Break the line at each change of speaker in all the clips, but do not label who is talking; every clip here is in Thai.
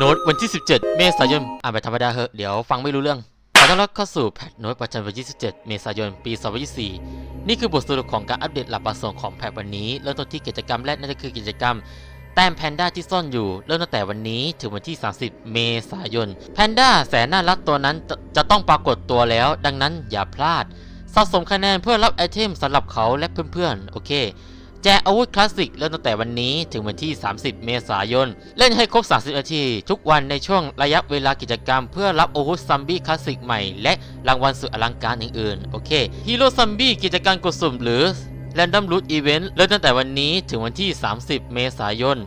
โน้ตวันที่ 17 เมษายน อ่านแบบธรรมดาเหอะ เดี๋ยวฟังไม่รู้เรื่อง ขอต้อนรับเข้าสู่แพทโน้ตประจำวันที่ 17 เมษายน ปี 2024 นี่คือบทสรุปของการอัปเดตหลักประสงค์ของแพทวันนี้ เริ่มต้นที่กิจกรรมแรกนั่นก็คือกิจกรรมแต้มแพนด้าที่ซ่อนอยู่ เริ่มตั้งแต่วันนี้ถึงวันที่ 30 เมษายน แพนด้าแสนน่ารักตัวนั้นจะจะต้องปรากฏตัวแล้ว ดังนั้นอย่าพลาด สะสมคะแนนเพื่อรับไอเทมสำหรับเขาและเพื่อนๆ โอเค แจกอาวุธคลาสสิกเริ่มตั้งแต่วันนี้ถึงวันที่ 30 เมษายน เล่นให้ครบ 30 นาที ทุกวันในช่วงระยะเวลากิจกรรม เพื่อรับอาวุธซัมบี้คลาสสิกใหม่ และรางวัลสุดอลังการอื่นๆ โอเคฮีโร่ซัมบี้กิจกรรมกดสุ่มหรือ Random Loot Event เริ่มตั้งแต่วันนี้ถึงวันที่ 30 เมษายน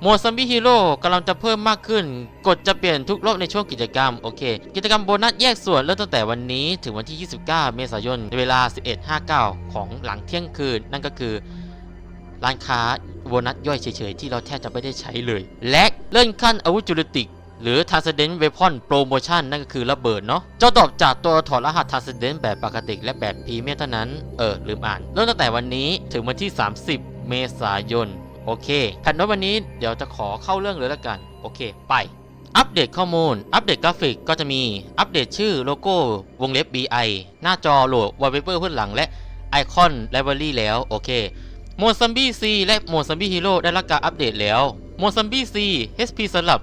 โหมดซัมบี้ฮีโร่กำลังจะเพิ่มมากขึ้น กดจะเปลี่ยนทุกรอบในช่วงกิจกรรม โอเค กิจกรรมโบนัสแยกส่วนเริ่มตั้งแต่วันนี้ถึงวันที่ 29 เมษายนเวลา 11.59 ของหลังเที่ยงคืน นั่นก็คือ ร้านค้าโบนัสย่อยเฉยๆ ที่เราแทบจะไม่ได้ใช้เลย และเลื่อนขั้นอาวุธจุลติก หรือ Transcendent Weapon Promotion นั่นก็คือระเบิดเนาะเจ้าดอกจากตัวถอดรหัส Transcendent แบบปกติและแบบพรีเมียมเท่านั้น เออ ลืมอ่าน เริ่มตั้งแต่วันนี้ถึงวันที่ 30 เมษายน โอเคแผ่นี้วันนี้เดี๋ยวจะขอเข้าเรื่องเลยละกัน โอเค ไปอัปเดตข้อมูล อัปเดตกราฟิกก็จะมี อัปเดตชื่อโลโก้ วงเล็บ BI หน้าจอโหลดวอลเปเปอร์เพื่อนหลังและไอคอนไลบรารีแล้ว โอเค โมดซัมบี้ซีและโหมดซัมบี้ฮีโร่ได้รับการอัปเดตแล้ว โหมดซัมบี้ซี HP สำหรับ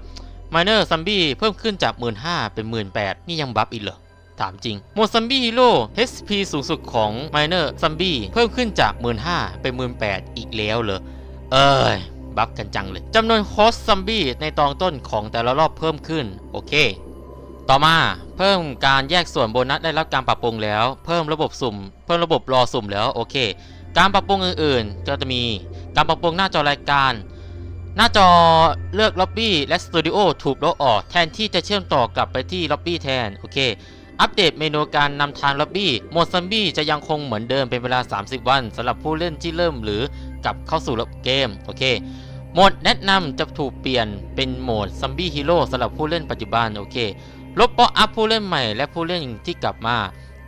Minor ซัมบี้เพิ่มขึ้นจาก 15,000เป็น 18,000นี่ยังบัฟอีกเหรอ ถามจริง โหมดซัมบี้ฮีโร่ HP สูงสุดของ Minor ซัมบี้เพิ่มขึ้นจาก 15,000เป็น 18,000อีกแล้วเหรอ เอ้ยบัฟกันจังเลยจำนวนโฮสซัมบี้ในตอนต้นของแต่ละรอบเพิ่มขึ้น โอเค ต่อมาเพิ่มการแยกส่วนโบนัสได้รับการปรับปรุงแล้ว เพิ่มระบบสุ่ม เพิ่มระบบรอสุ่มแล้วโอเค การปรับปรุงอื่นๆ ก็จะมีการปรับปรุงหน้าจอรายการ หน้าจอเลือกล็อบบี้และสตูดิโอถูกลบออกแทนที่จะเชื่อมต่อกลับไปที่ล็อบบี้แทนโอเคอัปเดตเมนูการนำทางล็อบบี้โหมดซัมบี้จะยังคงเหมือนเดิมเป็นเวลา 30 วันสำหรับผู้เล่นที่เริ่มหรือกลับเข้าสู่เกมโอเคโหมดแนะนำจะถูกเปลี่ยนเป็นโหมดซัมบี้ฮีโร่สำหรับผู้เล่นปัจจุบันโอเคลบป๊อปอัพผู้เล่นใหม่และผู้เล่นที่กลับมา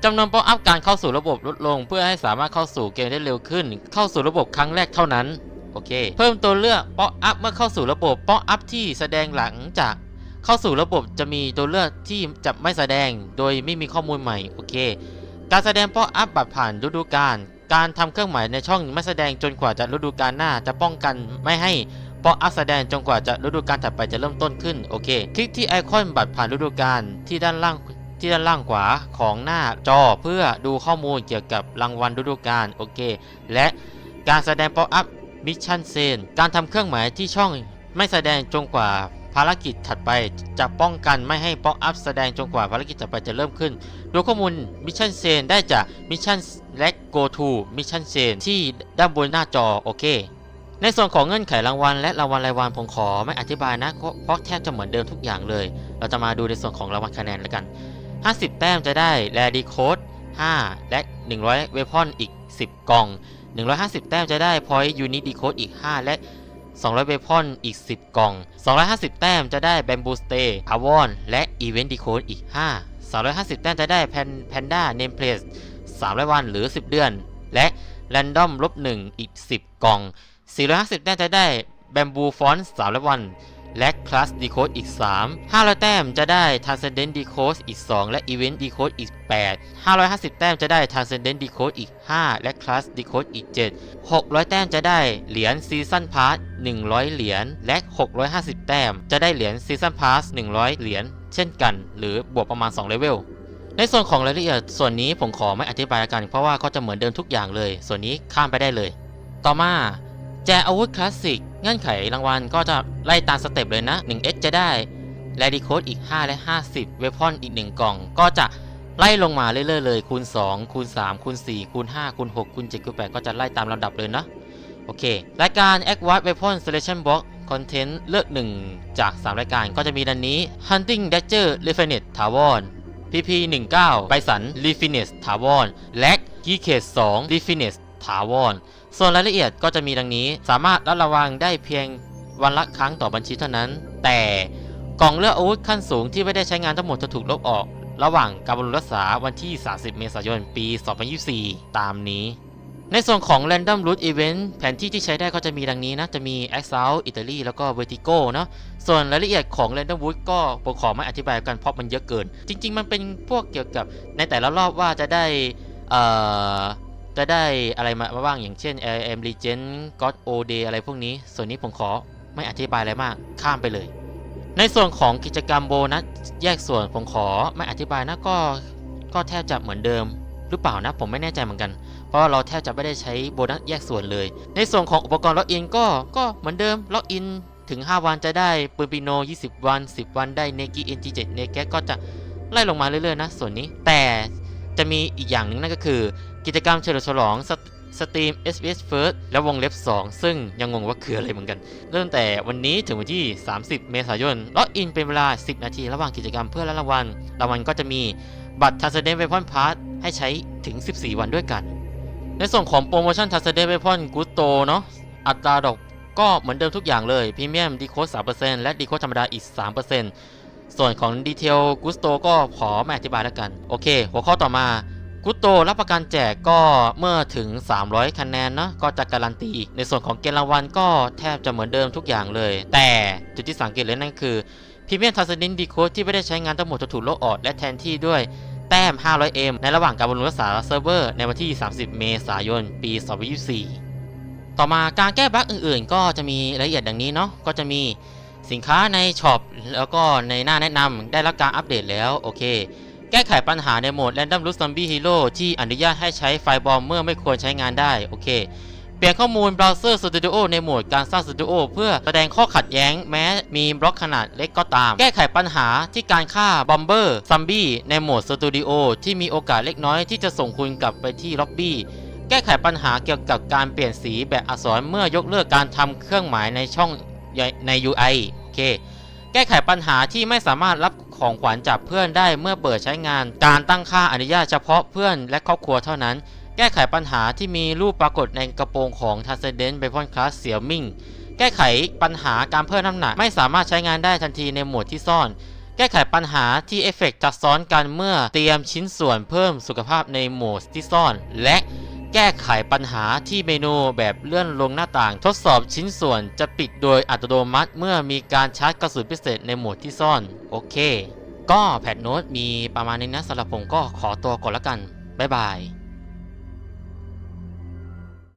จำนวนป๊อปอัพการเข้าสู่ระบบลดลง เพื่อให้สามารถเข้าสู่เกมได้เร็วขึ้น เข้าสู่ระบบครั้งแรกเท่านั้นโอเค เพิ่มตัวเลือกป๊อปอัพเมื่อเข้าสู่ระบบป๊อปอัพที่แสดงหลังจากเข้าสู่ระบบจะมีตัวเลือกที่จะไม่แสดงโดยไม่มีข้อมูลใหม่โอเค การแสดงป๊อปอัพบัตรผ่านฤดูกาลการทำเครื่องหมายในช่องไม่แสดงจนกว่าจะฤดูกาลหน้าจะป้องกันไม่ให้ป๊อปอัพแสดงจนกว่าจะฤดูกาลถัดไปจะเริ่มต้นขึ้นโอเค คลิกที่ไอคอนบัตรผ่านฤดูกาลที่ด้านล่าง ที่ด้านล่างขวาของหน้าจอเพื่อดูข้อมูลเกี่ยวกับรางวัลฤดูกาลโอเค และการแสดงป๊อปอัพมิชชั่นเซนการทำเครื่องหมายที่ช่องไม่แสดงจนกว่าภารกิจถัดไปจะป้องกันไม่ให้ป๊อปอัพแสดงจนกว่าภารกิจถัดไปจะเริ่มขึ้น ดูข้อมูลมิชชั่นเซนได้จากมิชชั่นและ go to มิชชั่นเซนที่ด้านบนหน้าจอโอเค ในส่วนของเงื่อนไขรางวัลและรางวัลรายวันผมขอไม่อธิบายนะเพราะเพราะแทบจะเหมือนเดิมทุกอย่างเลย เราจะมาดูในส่วนของรางวัลคะแนนแล้วกัน 50 แต้มจะได้แรดีโคด5และ 100 เวพอนอีก 10 กล่อง 150 แต้มจะได้พอยต์ยูนิตดีโคดอีก 5 และ 200 เวพอนอีก 10 กล่อง 250 แต้มจะได้แบมบูสเตย์อาวอนและอีเวนต์ดีโคดอีก 5 350 แต้มจะได้แพนแพนด้าเนมเพลส300 วันหรือ 10 เดือน และแรนดอมลบ1อีก 10 กล่อง 450 แต้มจะได้แบมบูฟอนต์300 วัน และคลาสดีโคดอีก 3 500 แต้มจะได้ Transcendent Decode อีก 2 และ Event Decode อีก 8 550 แต้มจะได้ Transcendent Decode อีก 5 และ Class Decode อีก 7 600 แต้มจะได้เหรียญ Season Pass 100 เหรียญ และ 650 แต้ม จะได้เหรียญ Season Pass 100 เหรียญ เช่นกัน หรือบวกประมาณ 2 เลเวลในส่วนของรายละเอียดส่วนนี้ผมขอไม่อธิบายกัน เพราะว่าก็จะเหมือนเดิมทุกอย่างเลย ส่วนนี้ข้ามไปได้เลย ต่อมาแจกอาวุธคลาสสิก เงื่อนไขรางวัลก็จะไล่ตามสเต็ปเลยนะ 1x จะได้แรดิโคดอีก 5 และ 50 เวพอนอีก 1 กล่อง ก็จะไล่ลงมาเรื่อยๆเลย คูณ 2 คูณ 3 คูณ 4 คูณ 5 คูณ 6 คูณ 7 คูณ 8 ก็จะไล่ตามลำดับเลยนะ โอเค รายการ a c w a t Weapon Selection Box Content เลือก 1 จาก 3 รายการก็จะมีดังนี้ Hunting Dagger Refinite ถาวร PP 19 b i s o n Refinite ถาวรและ g e c a s e 2 Refinite ถาวร ส่วนรายละเอียดก็จะมีดังนี้ สามารถรับระวังได้เพียงวันละครั้งต่อบัญชีเท่านั้น แต่กล่องเลือกอาวุธขั้นสูงที่ไม่ได้ใช้งานทั้งหมดจะถูกลบออก ระหว่างการบำรุงรักษาวันที่ 30 เมษายน ปี 2024 ตามนี้ ในส่วนของ Random Root Event แผนที่ที่ใช้ได้ก็จะมีดังนี้นะ จะมี Exile อิตาลีแล้วก็ Vertigo เนาะ ส่วนรายละเอียดของ Random Root ก็ผมขอไม่อธิบายกันเพราะมันเยอะเกิน จริง ๆ มันเป็นพวกเกี่ยวกับในแต่ละรอบว่าจะได้เอ่อ จะได้อะไรมาบ้างอย่างเช่น Air M Legend God O Day อะไรพวกนี้ ส่วนนี้ผมขอไม่อธิบายอะไรมาก ข้ามไปเลย ในส่วนของกิจกรรมโบนัสแยกส่วนผมขอไม่อธิบายนะก็ก็แทบจะเหมือนเดิมหรือเปล่านะผมไม่แน่ใจเหมือนกัน เพราะว่าเราแทบจะไม่ได้ใช้โบนัสแยกส่วนเลย ในส่วนของอุปกรณ์ล็อกอินก็ก็เหมือนเดิมล็อกอินถึง 5 วันจะได้ปืนปีโน 20 วัน 10 วันได้เนกิเอ็นจีเจ็ดเนแกก็จะไล่ลงมาเรื่อยๆนะส่วนนี้แต่ จะมีอีกอย่างหนึ่งนั่นก็คือ กิจกรรมเฉลิมฉลองสตสตรีม SBS First และวงเล็บ 2 ซึ่งยังงงว่าคืออะไรเหมือนกัน เริ่มแต่วันนี้ถึงวันที่ 30 เมษายนล็อกอินเป็นเวลา 10 นาทีระหว่างกิจกรรมเพื่อรับรางวัลรางวัลก็จะมีบัตร Transcendent Weapon Pass ให้ใช้ถึง 14 วันด้วยกัน ในส่วนของโปรโมชั่น Transcendent Weapon Gusto เนาะอัตราดอกก็เหมือนเดิมทุกอย่างเลยพรีเมียมดีโคด3%และดีโคดธรรมดาอีก 3% ส่วนของดีเทล Gusto ก็ขอไม่อธิบายแล้วกัน โอเค หัวข้อต่อมากุตโตรับประกันแจกก็เมื่อถึง 300 คะแนนนะก็จะการันตี ในส่วนของเกณฑ์รางวัลก็แทบจะเหมือนเดิมทุกอย่างเลย แต่จุดที่สังเกตเลยนั่นคือพรีเมียมทัสดินดีโคที่ไม่ได้ใช้งานทั้งหมดจะถูกลบออกและแทนที่ด้วยแต้ม 500M ในระหว่างการบำรุงรักษาเซิร์ฟเวอร์ในวันที่ 30 เมษายน ปี 2024 ต่อมาการแก้บั๊กอื่นๆ ก็จะมีรายละเอียดดังนี้เนาะ ก็จะมี สินค้าในช็อปแล้วก็ในหน้าแนะนำได้รับการอัปเดตแล้วโอเค แก้ไขปัญหาในโหมด Random Root Zombie Hero ที่อนุญาตให้ใช้ไฟบอมเมื่อไม่ควรใช้งานได้โอเคเปลี่ยนข้อมูล Browser Studio ในโหมดการสร้าง Studio เพื่อแสดงข้อขัดแย้งแม้มีบล็อกขนาดเล็กก็ตาม แก้ไขปัญหาที่การฆ่าบอมเบอร์ซัมบี้ในโหมด Studio ที่มีโอกาสเล็กน้อยที่จะส่งคุณกลับไปที่ล็อบบี้แก้ไขปัญหาเกี่ยวกับการเปลี่ยนสีแบบอักษรเมื่อยกเลิกการทำเครื่องหมายในช่อง ใน UI โอเค แก้ไขปัญหาที่ไม่สามารถรับของขวัญจากเพื่อนได้เมื่อเปิดใช้งาน การตั้งค่าอนุญาตเฉพาะเพื่อนและครอบครัวเท่านั้น แก้ไขปัญหาที่มีรูปปรากฏในกระโปรงของ Transcendent b a p o n Class เสี่ยวมิ่ง แก้ไขปัญหาการเพิ่มน้ำหนัก ไม่สามารถใช้งานได้ทันทีในโหมดที่ซ่อนแก้ไขปัญหาที่เอฟเฟกต์จัดซ้อนกันเมื่อเตรียมชิ้นส่วนเพิ่มสุขภาพในโหมดที่ซ่อน และ แก้ไขปัญหาที่เมนูแบบเลื่อนลงหน้าต่าง ทดสอบชิ้นส่วนจะปิดโดยอัตโนมัติเมื่อมีการชาร์จกระสุนพิเศษในโหมดที่ซ่อน โอเค ก็แพทโน้ตมีประมาณนี้นะสำหรับผมก็ขอตัวก่อนละกัน บ๊ายบาย